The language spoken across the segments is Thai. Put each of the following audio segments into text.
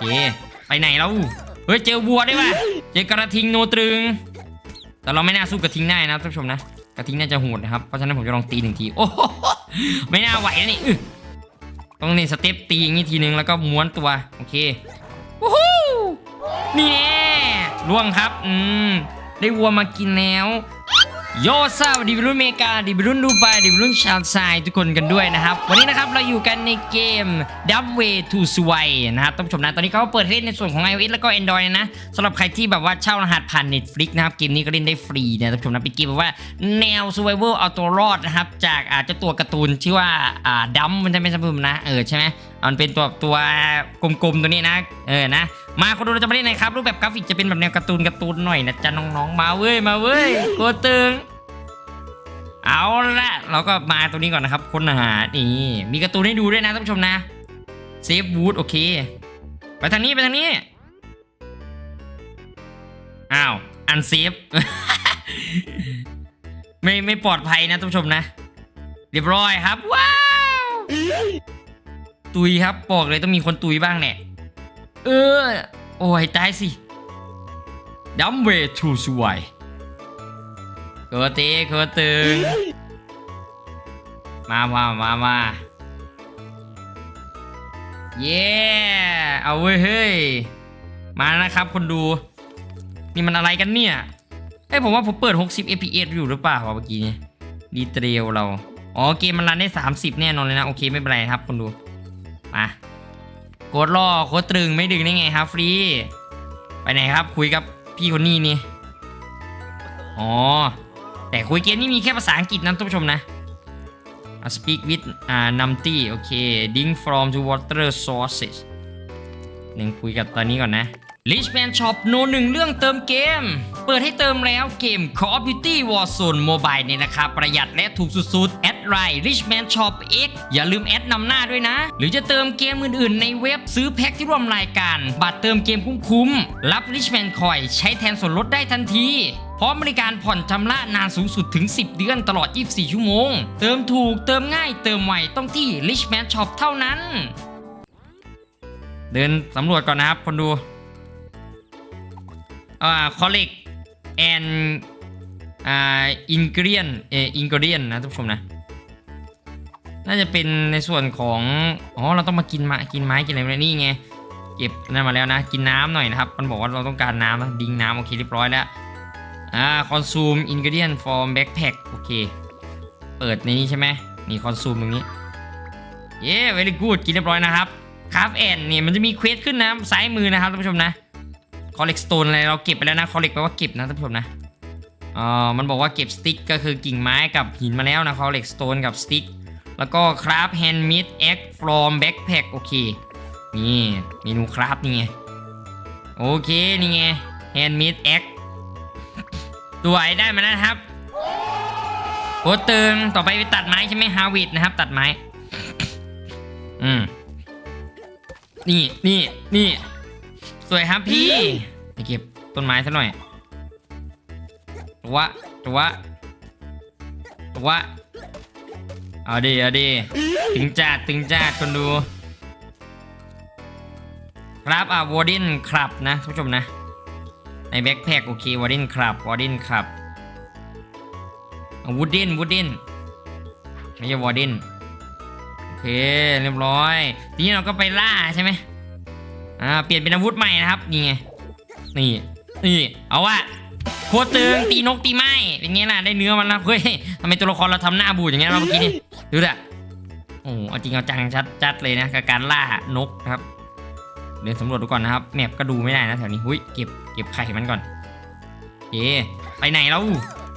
เย่ไปไหนแล้วเฮ้ยเจอวัวได้ป่ะเจอกระทิงโนตรึง แต่เราไม่น่าสู้กระทิงได้นะท่านผู้ชมนะกระทิงน่าจะโหดนะครับเพราะฉะนั้นผมจะลองตีหนึ่งทีโอ้โหไม่น่าไหวนะนี่ต้อต้องนี่สเต็ปตีอย่างนี้ทีนึงแล้วก็ม้วนตัวโอเควู้ฮู้นี่แน่ล่วงครับอืมได้วัวมากินแล้ว โยซาดิบรุ่นเมกาดิบรุ่นดูไบดิบรุ่นชาวไซทุกคนกันด้วยนะครับ วันนี้นะครับเราอยู่กันในเกม d u b Way to Sway นะครับท่านผู้ชมนะ ตอนนี้เขาเปิดให้เล่นในส่วนของ iOS แล้วก็ Android นะสำหรับใครที่แบบว่าเช่ารหัสผ่าน Netflix นะครับ เกมนี้ก็เล่นได้ฟรีนะท่านผู้ชมนะเป็นเกมแบบว่าแนว Survival เอาตัวรอดนะครับ จากอาจจะตัวการ์ตูนชื่อว่าอ่าดัมมันจะไม่ใช่ผมนะเออใช่ไหมมันเป็นตัวตัวกลมๆตัวนี้นะ เออนะ มาคนดูเราจะมาเล่นนะครับ รูปแบบกราฟิกจะเป็นแบบแนวการ์ตูนการ์ตูนหน่อยนะจ๊ะน้องๆมาเว้ยมาเว้ยโกตึงเอาละเราก็มาตรงนี้ก่อนนะครับค้นหานี่มีการ์ตูนให้ดูด้วยนะท่านผู้ชมนะเซฟวูดโอเค ไปทางนี้ไปทางนี้อ้าวอันเซฟไม่ไม่ปลอดภัยนะท่านผู้ชมนะ เรียบร้อยครับว้าว ตุยครับ บอกเลยต้องมีคนตุยบ้างแน่เออ โอ้ยตายสิดัมเวทูสวยเกิดตีเกิดตึงมามามามาเย้เอาเว้ยเฮ้ย มานะครับคนดู นี่มันอะไรกันเนี่ยเอ้ยผมว่าผมเปิด 60 fps อยู่หรือเปล่าวะเมื่อกี้นี้ดีเทลเรา อ๋อ เกมมันรันได้ 30 แน่นอนเลยนะ โอเค ไม่เป็นไรครับคนดู มาโคตรล่อโคตรตรึงไม่ดึงได้ไงครับฟรี ไปไหนครับคุยกับพี่คนนี้นี่ อ๋อ แต่คุยเกมนี่มีแค่ภาษาอังกฤษนะท่านผู้ชมนะ Uh, speak with อ่า numpty โอเค ding from to water sources หนึ่งคุยกับตอนนี้ก่อนนะ Richman Shop โนหนึ่งเรื่องเติมเกม เปิดให้เติมแล้วเกม Call of Duty Warzone Mobile ในราคาประหยัดและถูกสุดๆ แอดไลน์ Richman Shop X อย่าลืมแอดนำหน้าด้วยนะ หรือจะเติมเกมอื่นๆ ในเว็บซื้อแพ็คที่ร่วมรายการ บัตรเติมเกมคุ้มๆ รับ Richman Coin ใช้แทนส่วนลดได้ทันทีพร้อมบริการผ่อนชำระนานสูงสุดถึง 10 เดือนตลอด 24 ชั่วโมง เติมถูกเติมง่ายเติมไวต้องที่ Richman Shop เท่านั้น เดินสำรวจก่อนนะครับคนดู อ่า collect and อ่า ingredient เออ ingredient นะท่านผู้ชมนะ น่าจะเป็นในส่วนของ อ๋อ เราต้องมากินมากินไม้กินอะไรนี่ไง เก็บนั่นมาแล้วนะ กินน้ำหน่อยนะครับ มันบอกว่าเราต้องการน้ำนะดิ้งน้ำโอเคเรียบร้อยแล้ว อ่า consume ingredient from backpack โอเค เปิดในนี้ใช่ไหมนี่ consume ตรงนี้ เย้ very good กินเรียบร้อยนะครับคราฟแอนเนี่ยมันจะมีเควสขึ้นนะซ้ายมือนะครับท่านผู้ชมนะ collect stone อะไรเราเก็บไปแล้วนะ collect แปลว่าเก็บนะท่านผู้ชมนะอ่ามันบอกว่าเก็บสติ๊กก็คือกิ่งไม้กับหินมาแล้วนะ collect stone กับสติ๊กแล้วก็ craft handmade egg from backpack โอเคนี่เมนูคราฟนี่ไงโอเคนี่ไง handmade egg ตัวไอได้มาแล้วนะครับโคตรตึงต่อไปไปตัดไม้ใช่ไหมฮาวิดนะครับ ตัดไม้ อืม นี่นี่นี่ สวยครับพี่ไปเก็บต้นไม้ซะหน่อยตัวตัวตัวเอาดีเอาดีตึงจัดตึงจัดคนดู ครับอะวอร์ดินครับนะท่านผู้ชมนะ ในแบ็คแพคโอเควอร์ดินครับวอร์ดินครับวูดดินวูดดินไม่ใช่วอร์ดินโอเคเรียบร้อย ทีนี้เราก็ไปล่าใช่ไหม อ่าเปลี่ยนเป็นอาวุธใหม่นะครับนี่ไงนี่นี่เอาวะโคตรตึงตีนกตีไม้เป็นไงล่ะได้เนื้อมันแล้วเฮ้ยทำไมตัวละครเราทำหน้าบูดอย่างเงี้ยเราเมื่อกี้นี่ดูดิโอ้เอาจริงเอาจังชัดจัดเลยนะกับการล่านกครับ เดินสำรวจดูก่อนนะครับแมปก็ดูไม่ได้นะแถวนี้หุ้ยเก็บเก็บไข่มันก่อนเอ๊ไปไหนแล้ว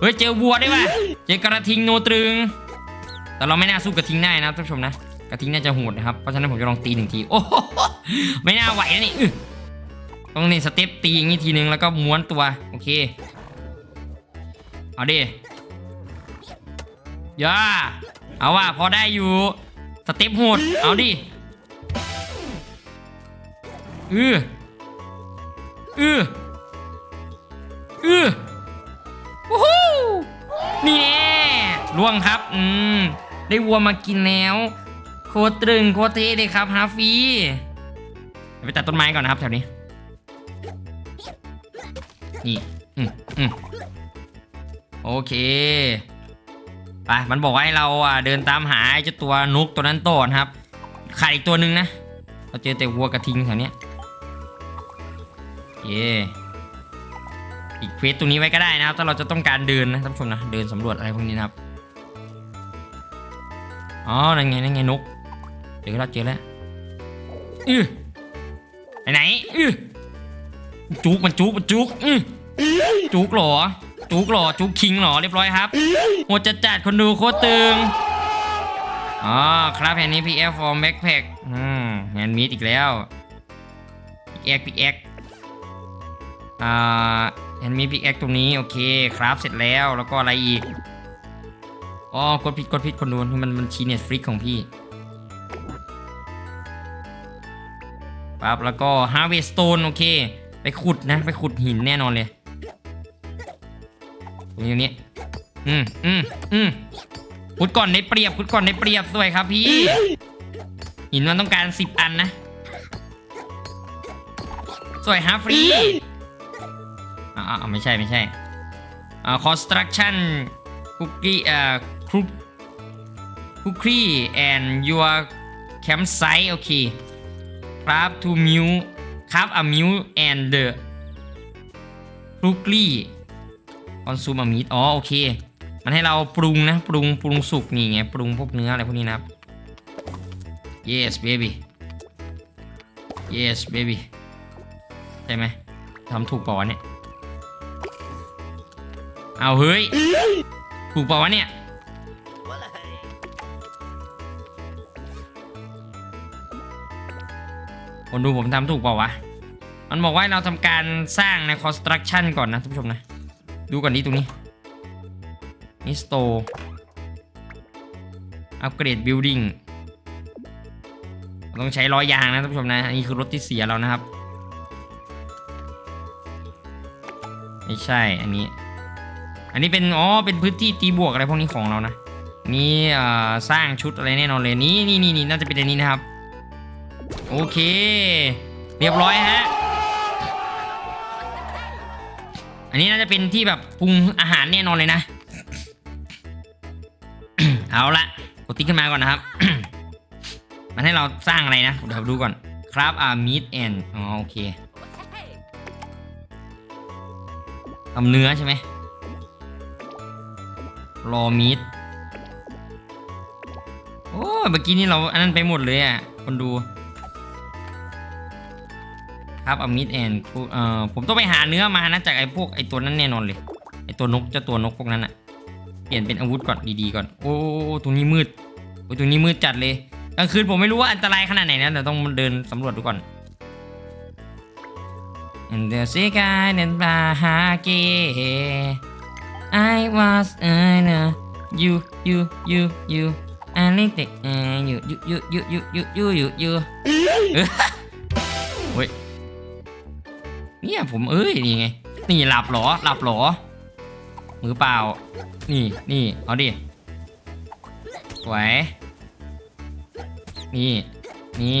เฮ้ยเจอวัวได้ป่ะเจอกระทิงโนตรึง แต่เราไม่น่าสู้กระทิงได้นะท่านผู้ชมนะ กระทิงน่าจะโหดนะครับ เพราะฉะนั้นผมจะลองตีหนึ่งที โอ้โหไม่น่าไหวนะนี่ต้องนี่สเต็ปตีอย่างนี้ทีนึงแล้วก็ม้วนตัว โอเค เอาดิย่าเอาว่าพอได้อยู่ สเต็ปโหด เอาดิอืออืออือวู้ฮู้นี่แน่ล่วงครับ อืม ได้วัวมากินแล้ว โคตรตรึงโคตรเท่เลยครับฮาฟีไปตัดต้นไม้ก่อนนะครับแถวนี้ นี่อืมอืมโอเค ไป มันบอกให้เราอะเดินตามหาเจ้าตัวนุกตัวนั้นต่อนะครับขาดอีกตัวหนึ่งนะ เราเจอแต่วัวกระทิงแถวนี้เย่อีกเควสตรงนี้ไว้ก็ได้นะครับ ถ้าเราจะต้องการเดินนะท่านผู้ชมนะ เดินสำรวจอะไรพวกนี้นะครับ อ๋อ นั่นไง นั่นไงนก เจอแล้วเจอแล้วอือไหนไหนอือจุกมันจุกมันจุกอือจุกหรอ จุกหรอจุกคิงเหรอเรียบร้อยครับโหดจัดจัดคนดูโคตรตึงอ๋อครับแผ่นนี้ PF for backpack อืมแฮนด์มีดอีกแล้วพิกแอคพิกแอคอ่าแฮนด์มีดพิกแอคตรงนี้โอเคครับเสร็จแล้วแล้วก็อะไรอีกอ๋อกดผิดกดผิดคนดูนี่มันมันชีเน็ตฟลิกของพี่ ปั๊บแล้วก็ Harvest Stone โอเค ไปขุดนะ ไปขุดหินแน่นอนเลยตรงนี้อืมอืมอืมขุดก่อนในเปรียบขุดก่อนในเปรียบสวยครับพี่ หินมันต้องการสิบอันนะ สวยฮะฟรีอ่าอ่าไม่ใช่ไม่ใช่อ่า construction cookie อ่า cook cookie and your campsite โอเค craft to meal craft a meal and the cookie consume a meat อ๋อโอเค มันให้เราปรุงนะ ปรุงปรุงสุกนี่ไง ปรุงพวกเนื้ออะไรพวกนี้นะครับ yes baby yes baby ใช่ไหมทำถูกป่าวะเนี่ย เอาเฮ้ย ถูกป่าวะเนี่ย คนดูผมทำถูกเปล่าวะ มันบอกว่าเราทำการสร้างใน construction ก่อนนะท่านผู้ชมนะ ดูก่อนนี้ตรงนี้นี่ store อัปเกรด building ต้องใช้ล้อยางนะท่านผู้ชมนะ อันนี้คือรถที่เสียแล้วนะครับ ไม่ใช่ อันนี้ อันนี้เป็น อ๋อ เป็นพื้นที่ตีบวกอะไรพวกนี้ของเรานะ นี่สร้างชุดอะไรแน่นอนเลย นี่นี่นี่นี่น่าจะเป็นอันนี้นะครับ โอเค เรียบร้อยฮะ อันนี้น่าจะเป็นที่แบบปรุงอาหารแน่นอนเลยนะ เอาละกดติ๊กขึ้นมาก่อนนะครับ มันให้เราสร้างอะไรนะเดี๋ยวดูก่อน ครับอ่า meat and อ๋อโอเคทำเนื้อใช่ไหมรอมีดโอ้ยเมื่อกี้นี่เราอันนั้นไปหมดเลยอะ คนดู ครับอามิดแอนเอ่อผมต้องไปหาเนื้อมานะจากไอ้พวกไอ้ตัวนั้นแน่นอนเลยไอ้ตัวนกจ้าตัวนกพวกนั้นอะเปลี่ยนเป็นอาวุธก่อนดีๆก่อนโอ้ตรงนี้มืดโอ้ตรงนี้มืดจัดเลยกลางคืนผมไม่รู้ว่าอันตรายขนาดไหนนะแต่ต้องเดินสำรวจดูก่อน And the sky and bahage I was I know you you you you I need it you you you you you you you you เฮ้ย เนี่ยผมเอ้ยนี่ไงนี่หลับหรอหลับหรอมือเปล่า นี่นี่เอาดิไหวนี่นี่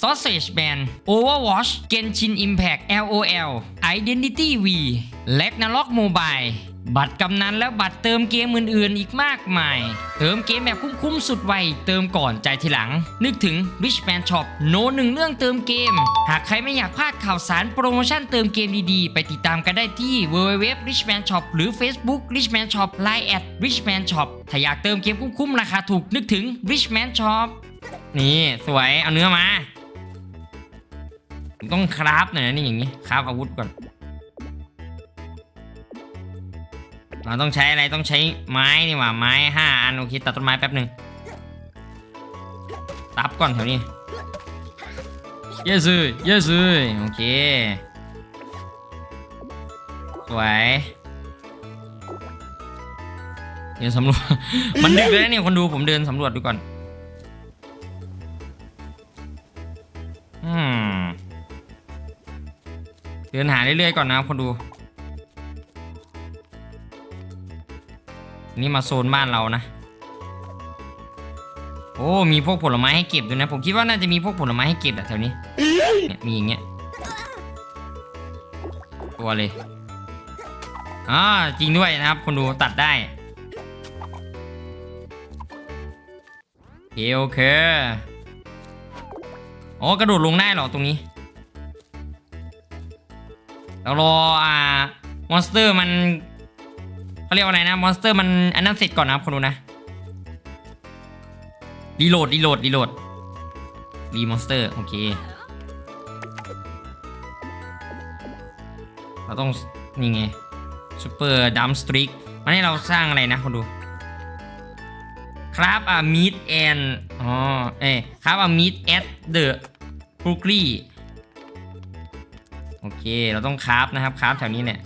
Sausage Band Overwatch Genshin Impact LOL Identity V Ragnarok Mobile บัตรกำนันและบัตรเติมเกมอื่นๆ อีกมากมาย เติมเกมแบบคุ้มๆ สุดไว เติมก่อนใจทีหลัง นึกถึง Richman Shop โนหนึ่งเรื่องเติมเกม หากใครไม่อยากพลาดข่าวสารโปรโมชั่นเติมเกมดีๆ ไปติดตามกันได้ที่ www richman shop หรือ Facebook richman shop line at richman shop ถ้าอยากเติมเกมคุ้มๆ ราคาถูกนึกถึง richman shop นี่สวยเอาเนื้อมา ต้องคราฟหน่อยนะนี่อย่างนี้คราฟอาวุธก่อน เราต้องใช้อะไรต้องใช้ไม้นี่หว่าไม้ห้าอันโอเคตัดต้นไม้แป๊บหนึ่งตับก่อนแถวนี้ yes yes โอเคสวยเดินสำรวจ มันดึกแล้วเนี่ยคนดูผมเดินสำรวจดูก่อน เดินหาเรื่อยๆก่อนนะครับคนดู นี่มาโซนบ้านเรานะ โอ้มีพวกผลไม้ให้เก็บด้วยนะ ผมคิดว่าน่าจะมีพวกผลไม้ให้เก็บแถวนี้เนี่ยมีอย่างเงี้ยตัวเลยอ่าจริงด้วยนะครับ คนดูตัดได้โอเคโอเคอ๋อกระโดดลงได้เหรอตรงนี้ เรารออ่ามอนสเตอร์มันเขาเรียกว่าอะไรนะมอนสเตอร์มันอันนั้นเสร็จก่อนนะครับคนดูนะรีโหลดรีโหลดรีโหลดรีมอนสเตอร์โอเคเราต้องนี่ไงซูเปอร์ดัมสตริกมันให้เราสร้างอะไรนะคนดูครับอะมีดแอนอ๋อเอ้ครับอะมีดแอดเดอะครูกรี โอเค เราต้องคราฟนะครับคราฟแถวนี้เนี่ย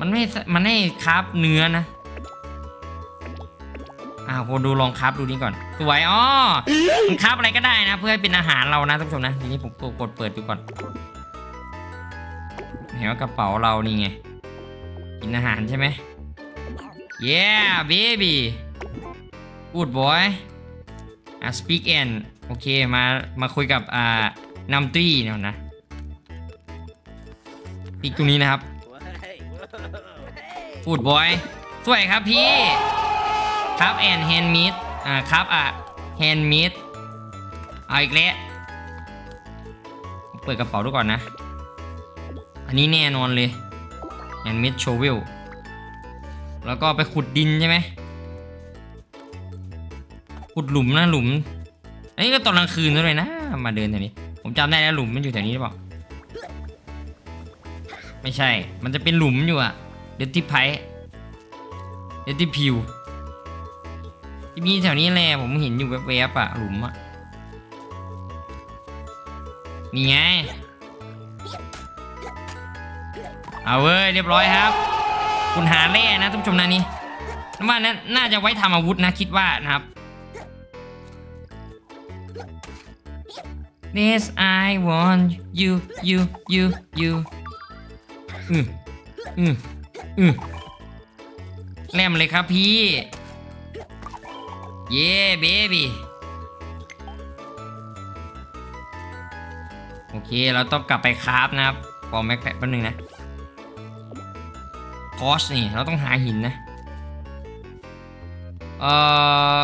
มันไม่มันให้คราฟเนื้อนะอ่าคนดูลองคราฟดูนี่ก่อน สวยอ๋อมันคราฟอะไรก็ได้นะ เพื่อให้เป็นอาหารเรานะท่านผู้ชมนะทีนี้ผมกดเปิดดูก่อนเห็นว่ากระเป๋าเรานี่ไงกินอาหารใช่ไหม yeah baby good boy อะ speak and โอเคมามาคุยกับอ่านำตี้เนี่ยวนะปีกตรงนี้นะครับพูดบอยสวยครับพี่ครับแอนแฮนด์มิดอ่าครับอะแฮนด์มิดเอาอีกแล้วเปิดกระเป๋าดูก่อนนะ อันนี้แน่นอนเลยแฮนด์มิดโชวิลแล้วก็ไปขุดดินใช่ไหมขุดหลุมนะหลุมอั นนี้ก็ตอนกลางคืนด้วยนะ มาเดินแถวนี้ ผมจำได้แล้วหลุมมันอยู่แถวนี้หรือเปล่า ไม่ใช่ มันจะเป็นหลุมอยู่อะเดตตี้ไพเดตตี้พิวที่มีแถวนี้แหละผมเห็นอยู่แวบๆอะหลุมอะนี่ไง เอาเว้ยเรียบร้อยครับ คุณหาแร่นะท่านผู้ชมนะนี่น้ำว่านั้นน่าจะไว้ทำอาวุธนะคิดว่านะครับ This I want you you you you อืออืออือแลมเลยครับพี่ เย้เบบี้โอเค เราต้องกลับไปคราฟนะครับฟอร์แม็กแป๊บนึงนะคอสนี่ เราต้องหาหินนะ เอ่อ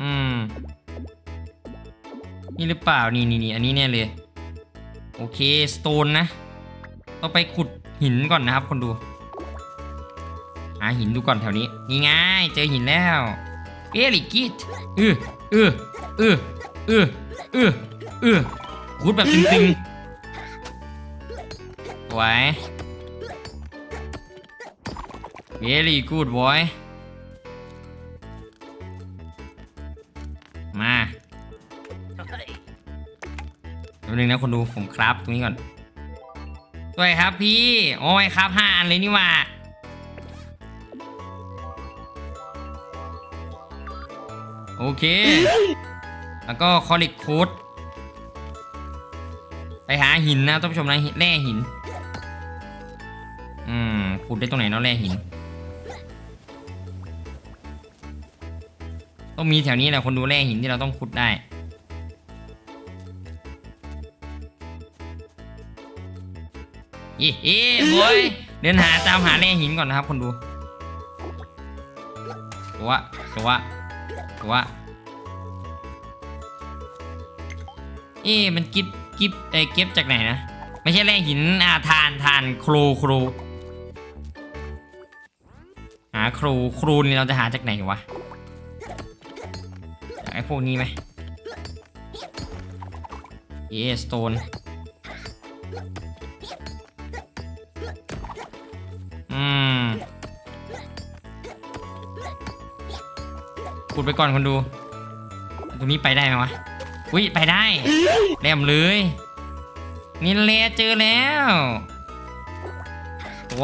อืม นี่หรือเปล่า นี่นี่นี่อันนี้เนี่ยเลย โอเค สโตนนะ ต้องไปขุดหินก่อนนะครับ คนดู หาหินดูก่อนแถวนี้ นี่ไง เจอหินแล้วเอลิกิตอืออืออืออืออืออือขุดแบบตึงๆสวย very good boy แป๊บนึงนะคนดูผมครับตรงนี้ก่อนสวยครับพี่โอ้ยครับห้าอันเลยนี่ว่าโอเค แล้วก็คอลิกโคดไปหาหินนะท่านผู้ชมนะแร่หิน อืมขุดได้ตรงไหนเนาะแร่หิน ต้องมีแถวนี้แหละคนดูแร่หินที่เราต้องขุดได้ เย้เฮ้บอยเดินหาตามหาแร่หินก่อนนะครับคนดูตัวตัวตัวเอ๊มันกิบกิบเอ้เก็บจากไหนนะ ไม่ใช่แร่หินอาทานทานครูครูหาครูครูนี่เราจะหาจากไหนวะจากไอ้พวกนี้ไหมเอสโตน ขุดไปก่อนคนดู ตรงนี้ไปได้ไหมวะ อุ้ยไปได้แหลมเลย นี่แลเจอแล้ว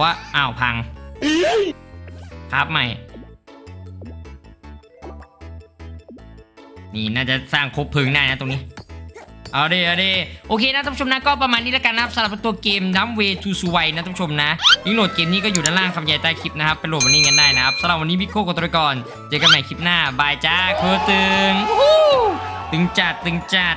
ว่าอ้าวพัง ครับใหม่ นี่น่าจะสร้างครบพึงได้นะตรงนี้ เอาดิเอาดิโอเคนะท่านผู้ชมนะก็ประมาณนี้แล้วกันนะครับสำหรับตัวเกมน้ำเวทูสวยนะท่านผู้ชมนะลิงก์โหลดเกมนี้ก็อยู่ด้านล่างคำใหญ่ใต้คลิปนะครับไปโหลดมันนี่กันได้นะครับสำหรับวันนี้พี่โก้กดตัวก่อนเจอกันใหม่คลิปหน้าบายจ้าโคตรตึงตึงจัดตึงจัด